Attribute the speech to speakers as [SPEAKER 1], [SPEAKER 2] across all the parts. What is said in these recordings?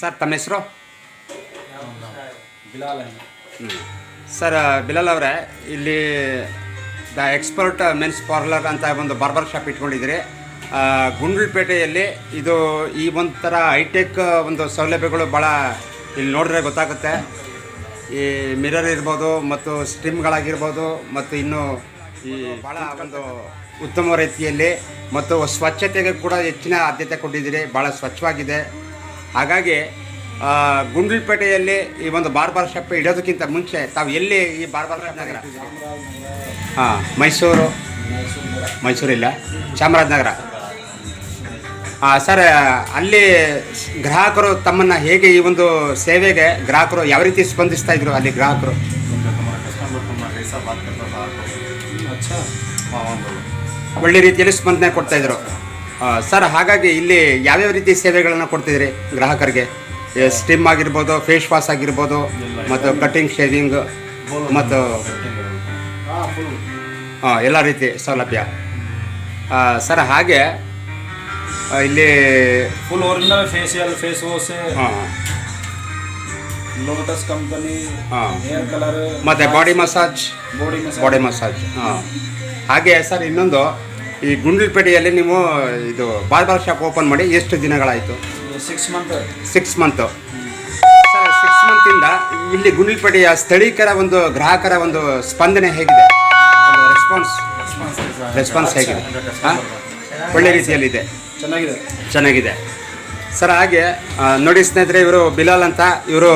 [SPEAKER 1] Sir ತಮ್ಮ ಹೆಸರು? Sir Bilal ಅವರೇ ಇಲ್ಲಿ ದ ಎಕ್ಸ್ಪರ್ಟ್ ಮೆನ್ಸ್ ಪಾರ್ಲರ್ ಅಂತ ಒಂದು ಬಾರ್ಬರ್ ಶಾಪ್ ಇಟ್ಕೊಂಡಿದ್ದೀರಿ. ಗುಂಡ್ಲುಪೇಟೆಯಲ್ಲಿ ಇದು ಈ ಒಂದು ಥರ ಹೈಟೆಕ್ ಒಂದು ಸೌಲಭ್ಯಗಳು ಭಾಳ ಇಲ್ಲಿ ನೋಡಿದ್ರೆ ಗೊತ್ತಾಗುತ್ತೆ. ಈ ಮಿರರ್ ಇರ್ಬೋದು ಮತ್ತು ಸ್ಟಿಮ್ಗಳಾಗಿರ್ಬೋದು ಮತ್ತು ಇನ್ನು ಈ ಭಾಳ ಒಂದು ಉತ್ತಮ ರೀತಿಯಲ್ಲಿ ಮತ್ತು ಸ್ವಚ್ಛತೆಗೆ ಕೂಡ ಹೆಚ್ಚಿನ ಆದ್ಯತೆ ಕೊಟ್ಟಿದ್ದೀರಿ. ಭಾಳ ಸ್ವಚ್ಛವಾಗಿದೆ. ಹಾಗಾಗಿ ಗುಂಡ್ಲಪೇಟೆಯಲ್ಲಿ ಈ ಒಂದು ಬಾರ್ಬಾರ್ ಶಾಪ್ ಇಡೋದಕ್ಕಿಂತ ಮುಂಚೆ ತಾವು ಎಲ್ಲಿ ಈ ಬಾರ್ಬಾರ್ ಶಾಪ್ ನಗರ? ಹಾಂ, ಮೈಸೂರು. ಮೈಸೂರಿಲ್ಲ, ಚಾಮರಾಜನಗರ. ಸರ್, ಅಲ್ಲಿ ಗ್ರಾಹಕರು ತಮ್ಮನ್ನು ಹೇಗೆ ಈ ಒಂದು ಸೇವೆಗೆ ಗ್ರಾಹಕರು ಯಾವ ರೀತಿ ಸ್ಪಂದಿಸ್ತಾ ಇದ್ರು ಅಲ್ಲಿ ಗ್ರಾಹಕರು? ಒಳ್ಳೆ ರೀತಿಯಲ್ಲಿ ಸ್ಪಂದನೆ ಕೊಡ್ತಾ ಇದ್ರು. ಸರ್ ಹಾಗಾಗಿ ಇಲ್ಲಿ ಯಾವ್ಯಾವ ರೀತಿ ಸೇವೆಗಳನ್ನು ಕೊಡ್ತಿದ್ರಿ ಗ್ರಾಹಕರಿಗೆ? ಸ್ಟಿಮ್ ಆಗಿರ್ಬೋದು ಫೇಸ್ ವಾಶ್ ಆಗಿರ್ಬೋದು ಮತ್ತು ಕಟ್ಟಿಂಗ್ ಶೇವಿಂಗ್ ಮತ್ತು ಎಲ್ಲ ರೀತಿ ಸೌಲಭ್ಯ. ಸರ್ ಹಾಗೆ ಇಲ್ಲಿ
[SPEAKER 2] full original facial
[SPEAKER 1] face
[SPEAKER 2] wash Lotus
[SPEAKER 1] company
[SPEAKER 2] hair colour
[SPEAKER 1] ಮತ್ತು
[SPEAKER 2] body massage
[SPEAKER 1] body massage body ಹಾಗೆ ಸರ್ ಇನ್ನೊಂದು ಈ ಗುಂಡ್ಲಪೇಟೆಯಲ್ಲಿ ನೀವು ಇದು ಬಾರ್ಬರ್ ಶಾಪ್ ಓಪನ್ ಮಾಡಿ ಎಷ್ಟು ದಿನಗಳಾಯಿತು?
[SPEAKER 2] Six month
[SPEAKER 1] six month sir six ಮಂತಿಂದ ಇಲ್ಲಿ ಗುಂಡ್ಲಪೇಟೆಯ ಸ್ಥಳೀಕರ ಒಂದು ಗ್ರಾಹಕರ ಒಂದು ಸ್ಪಂದನೆ ಹೇಗಿದೆ? ರೆಸ್ಪಾನ್ಸ್ ರೆಸ್ಪಾನ್ಸ್ ಹೇಗಿದೆ. ಹಾಂ? ಒಳ್ಳೆ ರೀತಿಯಲ್ಲಿದೆ.
[SPEAKER 2] ಚೆನ್ನಾಗಿದೆ.
[SPEAKER 1] ಚೆನ್ನಾಗಿದೆ. ಸರ್ ಹಾಗೆ ನೋಡಿ ಸ್ನೇಹಿತರೆ ಇವರು ಬಿಲಾಲ್ ಅಂತ ಇವರು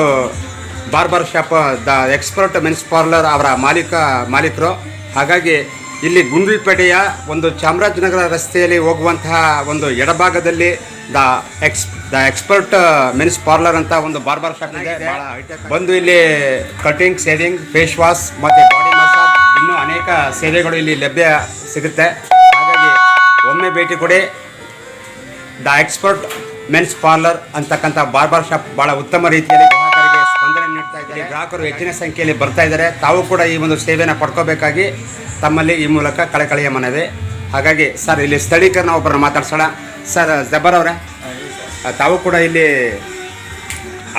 [SPEAKER 1] barber shop the expert men's parlour ಅವರ ಮಾಲೀಕ ಮಾಲೀಕರು. ಹಾಗಾಗಿ ಇಲ್ಲಿ ಗುಂಡ್ಲುಪೇಟೆಯ ಒಂದು ಚಾಮರಾಜನಗರ ರಸ್ತೆಯಲ್ಲಿ ಹೋಗುವಂತಹ ಒಂದು ಎಡಭಾಗದಲ್ಲಿ the ex the expert men's parlour ಅಂತ ಒಂದು ಬಾರ್ಬರ್ ಶಾಪ್ ಇದೆ. ಬಂದು ಇಲ್ಲಿ ಕಟಿಂಗ್ ಸೇವಿಂಗ್ ಫೇಸ್ ವಾಶ್ ಮತ್ತು ಬಾಡಿ ಮಸಾಜ್ ಇನ್ನೂ ಅನೇಕ ಸೇವೆಗಳು ಇಲ್ಲಿ ಲಭ್ಯ ಸಿಗುತ್ತೆ. ಹಾಗಾಗಿ ಒಮ್ಮೆ ಭೇಟಿ ಕೊಡಿ. ದ ಎಕ್ಸ್ಪರ್ಟ್ ಮೆನ್ಸ್ ಪಾರ್ಲರ್ ಅಂತಕ್ಕಂಥ ಬಾರ್ಬರ್ ಶಾಪ್ ಬಹಳ ಉತ್ತಮ ರೀತಿಯಲ್ಲಿ ಗ್ರಾಹಕರಿಗೆ ಸ್ಪಂದನೆ ನೀಡ್ತಾ ಇದ್ದಾರೆ. ಗ್ರಾಹಕರು ಹೆಚ್ಚಿನ ಸಂಖ್ಯೆಯಲ್ಲಿ ಬರ್ತಾ ಇದ್ದಾರೆ. ತಾವು ಕೂಡ ಈ ಒಂದು ಸೇವೆಯನ್ನು ಪಡ್ಕೋಬೇಕಾಗಿ ತಮ್ಮಲ್ಲಿ ಈ ಮೂಲಕ ಕಳಕಳಿಯ ಮನವಿ. ಹಾಗಾಗಿ ಸರ್ ಇಲ್ಲಿ ಸ್ಥಳೀಕರಣ ಒಬ್ಬರನ್ನ ಮಾತಾಡ್ಸೋಣ. ಸರ್ ಜಬ್ಬರ್ ಅವರೇ ತಾವು ಕೂಡ ಇಲ್ಲಿ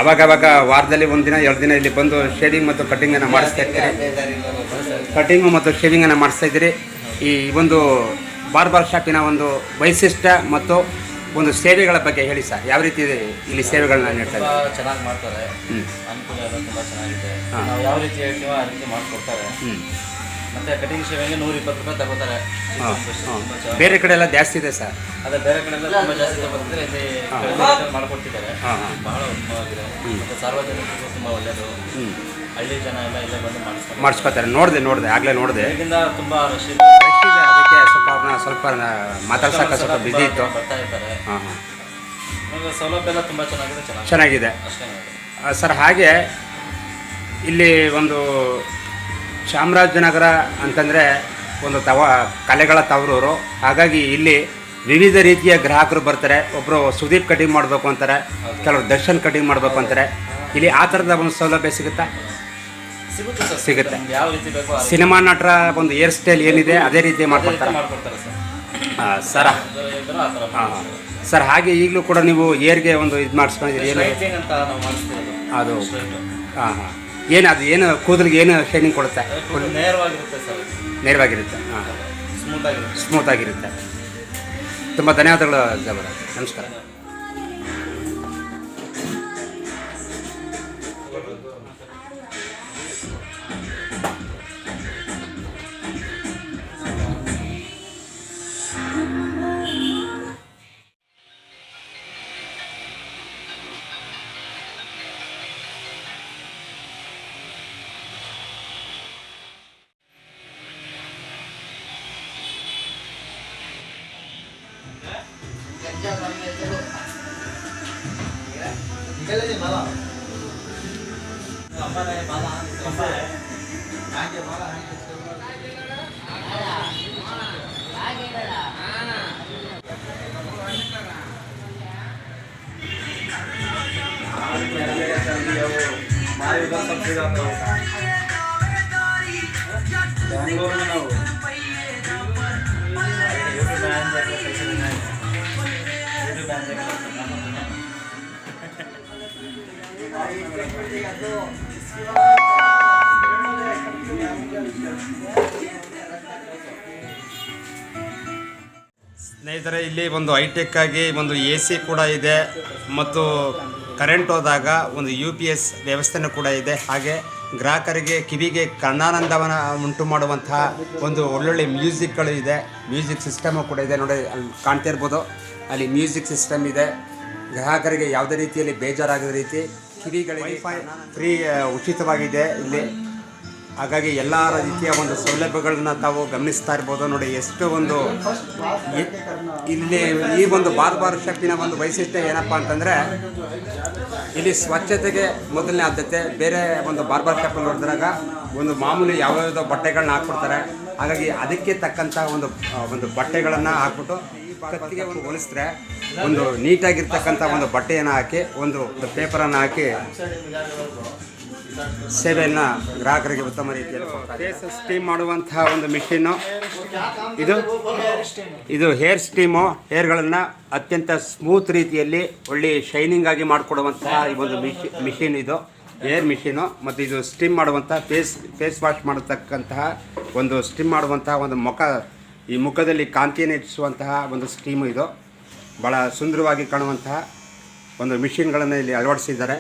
[SPEAKER 1] ಅವಾಗವಾಗ ವಾರದಲ್ಲಿ ಒಂದು ದಿನ ಎರಡು ದಿನ ಇಲ್ಲಿ ಬಂದು ಶೇವಿಂಗ್ ಮತ್ತು ಕಟಿಂಗನ್ನು ಮಾಡಿಸ್ತಾ ಇದ್ದೀರಿ? ಕಟಿಂಗು ಮತ್ತು ಶೇವಿಂಗನ್ನು ಮಾಡಿಸ್ತಾ ಇದ್ದೀರಿ. ಈ ಒಂದು ಬಾರ್ಬರ್ ಶಾಪಿನ ಒಂದು ವೈಶಿಷ್ಟ್ಯ ಮತ್ತು ಒಂದು ಸೇವೆಗಳ ಬಗ್ಗೆ ಹೇಳಿ ಸರ್. ಯಾವ ರೀತಿ ಇಲ್ಲಿ ಸೇವೆಗಳನ್ನ ನೀಡ್ತಾ
[SPEAKER 3] ತುಂಬ
[SPEAKER 1] ಇದ್ದಾರೆ
[SPEAKER 3] ಚೆನ್ನಾಗಿ ಮಾಡ್ತಾರೆ. ಅನುಕೂಲ ಎಲ್ಲ ತುಂಬ ಚೆನ್ನಾಗಿದೆ. ಯಾವ ರೀತಿ ಹೇಳ್ತೀವೋ ಆ ರೀತಿ ಮಾಡಿಕೊಡ್ತಾರೆ.
[SPEAKER 1] ಹ್ಞೂ
[SPEAKER 3] ಮತ್ತೆ ಕಟಿಂಗ್ ಶೇವಿಂಗ್ಗೆ ನೂರ ಇಪ್ಪತ್ತು ರೂಪಾಯಿ ತಗೋತಾರೆ.
[SPEAKER 1] ಬೇರೆ ಕಡೆ ಎಲ್ಲ ಜಾಸ್ತಿ ಇದೆ ಸರ್.
[SPEAKER 3] ಅದೇ ಬೇರೆ ಕಡೆ ತುಂಬ ಜಾಸ್ತಿ ತಗೋತಾರೆ ಇಲ್ಲಿ. ಕಡಿಮೆ ಮಾಡ್ಕೊಡ್ತಿದ್ದಾರೆ. ಬಹಳ ಉತ್ತಮವಾಗಿದೆ. ಮತ್ತೆ ಸಾರ್ವಜನಿಕರಿಗೂ ತುಂಬ ಒಳ್ಳೆಯದು ಹಳ್ಳಿ ಜನ ಎಲ್ಲ ಇಲ್ಲೇ ಬಂದು ಮಾಡಿಸ್ತಾರೆ
[SPEAKER 1] ಮಾಡಿಸ್ಕೊತಾರೆ ನೋಡಿದೆ ನೋಡಿದೆ ಆಗಲೇ ನೋಡಿದೆ.
[SPEAKER 3] ಬೆಳಗಿಂದ ತುಂಬ ರಶ್ ಇದೆ.
[SPEAKER 1] ಅದಕ್ಕೆ ಸ್ವಲ್ಪ ಅವ್ರನ್ನ ಸ್ವಲ್ಪ ಮಾತಾಡ್ಸೋಕೆ ಸ್ವಲ್ಪ ಬಿಸಿ ಇತ್ತು.
[SPEAKER 3] ಬರ್ತಾ ಇರ್ತಾರೆ.
[SPEAKER 1] ಹಾಂ ಹಾಂ.
[SPEAKER 3] ಸೌಲಭ್ಯ ಎಲ್ಲ ತುಂಬ ಚೆನ್ನಾಗಿದೆ
[SPEAKER 1] ಚೆನ್ನಾಗಿದೆ. ಸರ್ ಹಾಗೆ ಇಲ್ಲಿ ಒಂದು ಚಾಮರಾಜನಗರ ಅಂತಂದರೆ ಒಂದು ತವ ಕಲೆಗಳ ತವರೂರು. ಹಾಗಾಗಿ ಇಲ್ಲಿ ವಿವಿಧ ರೀತಿಯ ಗ್ರಾಹಕರು ಬರ್ತಾರೆ. ಒಬ್ಬರು ಸುದೀಪ್ ಕಟಿಂಗ್ ಮಾಡಬೇಕು ಅಂತಾರೆ ಕೆಲವರು ದರ್ಶನ್ ಕಟಿಂಗ್ ಮಾಡಬೇಕು ಅಂತಾರೆ. ಇಲ್ಲಿ ಆ ಥರದ ಒಂದು ಸೌಲಭ್ಯ ಸಿಗುತ್ತಾ?
[SPEAKER 3] ಸಿಗುತ್ತೆ
[SPEAKER 1] ಸಿನಿಮಾ ನಟರ ಒಂದು ಏರ್ ಸ್ಟೈಲ್ ಏನಿದೆ ಅದೇ ರೀತಿ ಮಾಡ್ಕೊಡ್ತಾರೆ.
[SPEAKER 3] ಸರ್.
[SPEAKER 1] ಹಾಂ ಸರ್ ಹಾಗೆ ಈಗಲೂ ಕೂಡ ನೀವು ಏರ್ಗೆ ಒಂದು ಇದು ಮಾಡಿಸ್ಕೊಂಡಿದ್ದೀರಿ. ಏನು ಅದು. ಹಾಂ ಹಾಂ. ಏನು ಅದು ಏನು ಕೂದಲಿಗೆ ಏನು ಶೈನಿಂಗ್ ಕೊಡುತ್ತೆ?
[SPEAKER 3] ನೇರವಾಗಿರುತ್ತೆ ಸರ್.
[SPEAKER 1] ನೇರವಾಗಿರುತ್ತೆ ಹಾಂ.
[SPEAKER 3] ಸ್ಮೂತ್ ಆಗಿರುತ್ತೆ.
[SPEAKER 1] ಸ್ಮೂತ್ ಆಗಿರುತ್ತೆ. ತುಂಬ ಧನ್ಯವಾದಗಳು ಜಬರ ನಮಸ್ಕಾರ.
[SPEAKER 2] हमारे उधर सब फिर आता है बैंगलोर में ना हो
[SPEAKER 1] ಸ್ನೇಹಿತರೆ, ಇಲ್ಲಿ ಒಂದು ಹೈಟೆಕ್ ಆಗಿ ಒಂದು ಎ ಸಿ ಕೂಡ ಇದೆ ಮತ್ತು ಕರೆಂಟ್ ಹೋದಾಗ ಒಂದು ಯು ಪಿ ಎಸ್ ವ್ಯವಸ್ಥೆನೂ ಕೂಡ ಇದೆ. ಹಾಗೆ ಗ್ರಾಹಕರಿಗೆ ಕಿವಿಗೆ ಕಣ್ಣಾನಂದವನ್ನು ಉಂಟು ಮಾಡುವಂತಹ ಒಂದು ಒಳ್ಳೊಳ್ಳೆ ಮ್ಯೂಸಿಕ್ಗಳು ಇದೆ. ಮ್ಯೂಸಿಕ್ ಸಿಸ್ಟಮು ಕೂಡ ಇದೆ. ನೋಡಿ, ಅಲ್ಲಿ ಕಾಣ್ತಾ ಇರ್ಬೋದು. ಅಲ್ಲಿ ಮ್ಯೂಸಿಕ್ ಸಿಸ್ಟಮ್ ಇದೆ. ಗ್ರಾಹಕರಿಗೆ ಯಾವುದೇ ರೀತಿಯಲ್ಲಿ ಬೇಜಾರಾಗದ ರೀತಿ ಕಿವಿಗಳಿಗೆ ಫ್ರೀ ಉಚಿತವಾಗಿದೆ ಇಲ್ಲಿ. ಹಾಗಾಗಿ ಎಲ್ಲ ರೀತಿಯ ಒಂದು ಸೌಲಭ್ಯಗಳನ್ನ ತಾವು ಗಮನಿಸ್ತಾ ಇರ್ಬೋದು ನೋಡಿ ಎಷ್ಟು ಒಂದು ಇಲ್ಲಿ ಈ ಒಂದು ಬಾರ್ ಬಾರ್ ಶಾಪಿನ ಒಂದು ವೈಶಿಷ್ಟ್ಯ ಏನಪ್ಪ ಅಂತಂದರೆ ಇಲ್ಲಿ ಸ್ವಚ್ಛತೆಗೆ ಮೊದಲನೇ ಆದ್ಯತೆ ಬೇರೆ ಒಂದು ಬಾರ್ ಬಾರ್ ಶಾಪ್ ನೋಡಿದಾಗ ಒಂದು ಮಾಮೂಲಿ ಯಾವ್ಯಾವುದೋ ಬಟ್ಟೆಗಳನ್ನ ಹಾಕ್ಬಿಡ್ತಾರೆ ಹಾಗಾಗಿ ಅದಕ್ಕೆ ತಕ್ಕಂಥ ಒಂದು ಒಂದು ಬಟ್ಟೆಗಳನ್ನು ಹಾಕ್ಬಿಟ್ಟು ಕತ್ತಿಗೆ ಒಂದು ಹೋಲಿಸಿದ್ರೆ ಒಂದು ನೀಟಾಗಿರ್ತಕ್ಕಂಥ ಒಂದು ಬಟ್ಟೆಯನ್ನು ಹಾಕಿ, ಒಂದು ಪೇಪರನ್ನು ಹಾಕಿ ಸೇವೆಯನ್ನು ಗ್ರಾಹಕರಿಗೆ ಉತ್ತಮ ರೀತಿಯಲ್ಲಿ ಫೇಸ್ ಸ್ಟೀಮ್ ಮಾಡುವಂತಹ ಒಂದು ಮಿಷಿನ್ನು ಇದು ಇದು ಹೇರ್ ಸ್ಟೀಮು ಹೇರ್ಗಳನ್ನು ಅತ್ಯಂತ ಸ್ಮೂತ್ ರೀತಿಯಲ್ಲಿ ಒಳ್ಳೆ ಶೈನಿಂಗ್ ಆಗಿ ಮಾಡಿಕೊಡುವಂತಹ ಈ ಒಂದು ಮಿಷಿ ಮಿಷಿನ್ ಇದು. ಏರ್ ಮಿಷಿನು ಮತ್ತು ಇದು ಸ್ಟಿಮ್ ಮಾಡುವಂಥ ಫೇಸ್ ಫೇಸ್ ವಾಶ್ ಮಾಡತಕ್ಕಂತಹ ಒಂದು ಸ್ಟಿಮ್ ಮಾಡುವಂತಹ ಒಂದು ಮುಖ ಈ ಮುಖದಲ್ಲಿ ಕಾಂತಿಯನ್ನು ಹೆಚ್ಚಿಸುವಂತಹ ಒಂದು ಸ್ಟೀಮ್ ಇದು. ಭಾಳ ಸುಂದರವಾಗಿ ಕಾಣುವಂತಹ ಒಂದು ಮಿಷಿನ್ಗಳನ್ನು ಇಲ್ಲಿ ಅಳವಡಿಸಿದ್ದಾರೆ.